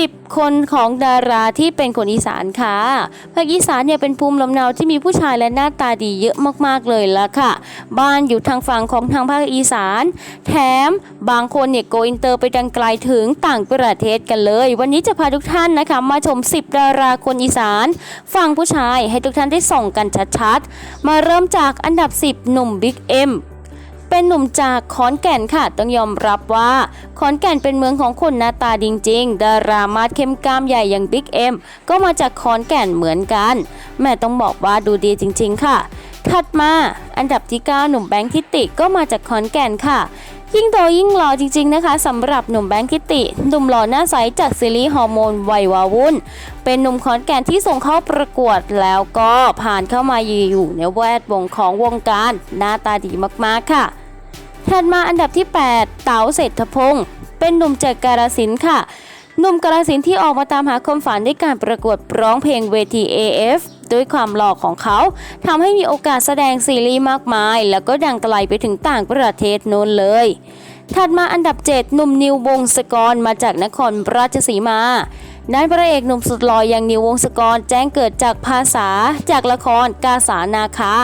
10 คนของดาราที่เป็นคนอีสานค่ะภาคอีสานเนี่ยเป็นภูมิลำเนาที่มีผู้ชายและหน้าตาดีเยอะมากๆเลยละค่ะ บ้านอยู่ทางฝั่งของทางภาคอีสาน แถมบางคนเนี่ยโกอินเตอร์ไปดังไกลถึงต่างประเทศกันเลย วันนี้จะพาทุกท่านนะคะ มาชม 10 ดาราคนอีสานฝั่งผู้ชายให้ทุกท่านได้ส่องกันชัดๆ มาเริ่มจากอันดับ 10 หนุ่มบิ๊กเอ็ม เป็นหนุ่มจากขอนแก่นค่ะ ต้องยอมรับว่า ขอนแก่นเป็นเมืองของคนหน้าตาจริง ๆ ดารามาดเข้มกล้ามใหญ่อย่างบิ๊กเอ็มก็มาจากขอนแก่นเหมือนกัน แม่ต้องบอกว่าดูดีจริง ๆ ค่ะ ถัดมาอันดับที่ 9 หนุ่มแบงค์ทิติก็มาจากขอนแก่นค่ะยิ่งโตยิ่งหล่อจริงๆนะคะสำหรับหนุ่มแบงค์ทิติ หนุ่มหล่อหน้าใสจากซีรีส์ฮอร์โมนวัยวาวุ่น เป็นหนุ่มขอนแก่นที่ส่งเข้าประกวดแล้วก็ผ่านเข้ามาอยู่ในแวดวงของวงการ หน้าตาดีมากๆค่ะ ถัดมาอันดับที่ 8 เต๋าเศรษฐพงศ์เป็นหนุ่มจากกาลสินค่ะหนุ่มกาลสินที่ออกมาตามหาความฝันด้วยการประกวดร้องเพลงเวที AF ด้วยความหล่อของเขาทำให้มีโอกาสแสดงซีรีส์มากมาย แล้วก็ดังไกลไปถึงต่างประเทศโน้นเลย ถัดมาอันดับ 7 หนุ่มนิววงศกรมาจากนครราชสีมา ด้านพระเอกหนุ่มสุดหล่ออย่างนิววงศกรแจ้งเกิดจากภาษาจากละครกาสานาคา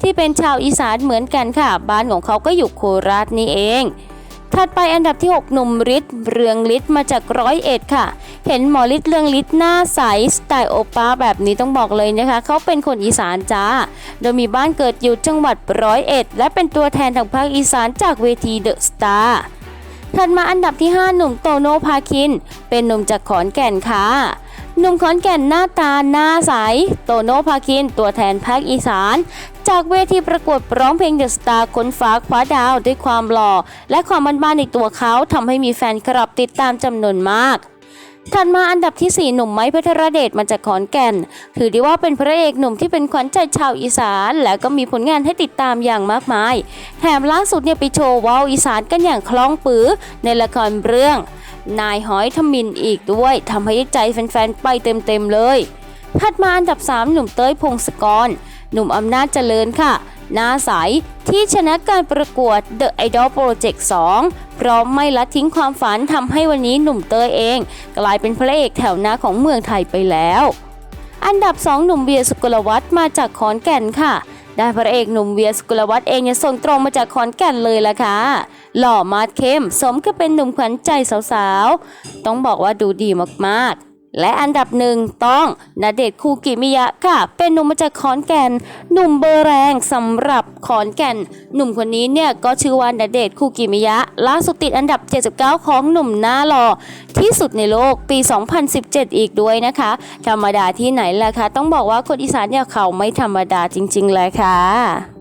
ที่เป็นชาวอีสานเหมือนกันค่ะ บ้านของเขาก็อยู่โคราชนี่เองถัดไปอันดับที่ 6 หนุ่มฤทธิ์เรืองฤทธิ์มาจากร้อยเอ็ดค่ะ เห็นหมอฤทธิ์เรืองฤทธิ์หน้าใสสไตล์โอป้าแบบนี้ต้องบอกเลยนะคะ เขาเป็นคนอีสานจ้า โดยมีบ้านเกิดอยู่จังหวัดร้อยเอ็ดและเป็นตัวแทนทางภาคอีสานจากเวทีเดอะสตาร์ ถัดมาอันดับที่ 5 หนุ่มโตโนภาคิน เป็นหนุ่มจากขอนแก่นค่ะหนุ่มขอนแก่นหน้าตาหน้าใส โตโนภาคิน ตัวแทนภาคอีสาน จากเวทีประกวดร้องเพลงเดอะสตาร์คนฟ้าคว้าดาวด้วยความหล่อ และความบ้านๆในตัวเขาทำให้มีแฟนคลับติดตามจำนวนมาก ถัดมาอันดับที่ 4 หนุ่มไม้พัทรเดชมาจากขอนแก่น ถือได้ว่าเป็นพระเอกหนุ่มที่เป็นขวัญใจชาวอีสาน และก็มีผลงานให้ติดตามอย่างมากมาย แถมล่าสุดเนี่ยไปโชว์ว้าวอีสานกันอย่างคล่องปือในละครเรื่อง นายหอยทมินอีกด้วยทำให้ใจแฟนๆไปเต็มๆเลย ถัดมาอันดับ 3 หนุ่มเต้ยพงศกร หนุ่มอำนาจเจริญค่ะหน้าใสที่ชนะการประกวด The Idol Project 2 พร้อมไม่ละทิ้งความฝันทำให้วันนี้หนุ่มเต้ยเอง กลายเป็นพระเอกแถวหน้าของเมืองไทยไปแล้ว อันดับ 2 หนุ่มเวียสุกลวัฒน์มาจากขอนแก่นค่ะได้พระเอกหนุ่มเวียสุกลวัฒน์เองเนี่ยส่งตรงมาจากขอนแก่นเลยล่ะค่ะ หล่อมาดเข้ม สมกับเป็นหนุ่มขวัญใจสาวๆ ต้องบอกว่าดูดีมากๆ และอันดับหนึ่งต้องณเดชคูกิมิยะค่ะ เป็นหนุ่มมาจากขอนแก่น หนุ่มเบอร์แรงสำหรับขอนแก่น หนุ่มคนนี้เนี่ยก็ชื่อว่าณเดชคูกิมิยะ ล่าสุดติดอันดับ 79 ของหนุ่มหน้าหล่อที่สุดในโลกปี 2017 อีกด้วยนะคะ ธรรมดาที่ไหนล่ะคะ ต้องบอกว่าคนอีสานเนี่ยเขาไม่ธรรมดาจริง ๆ เลยค่ะ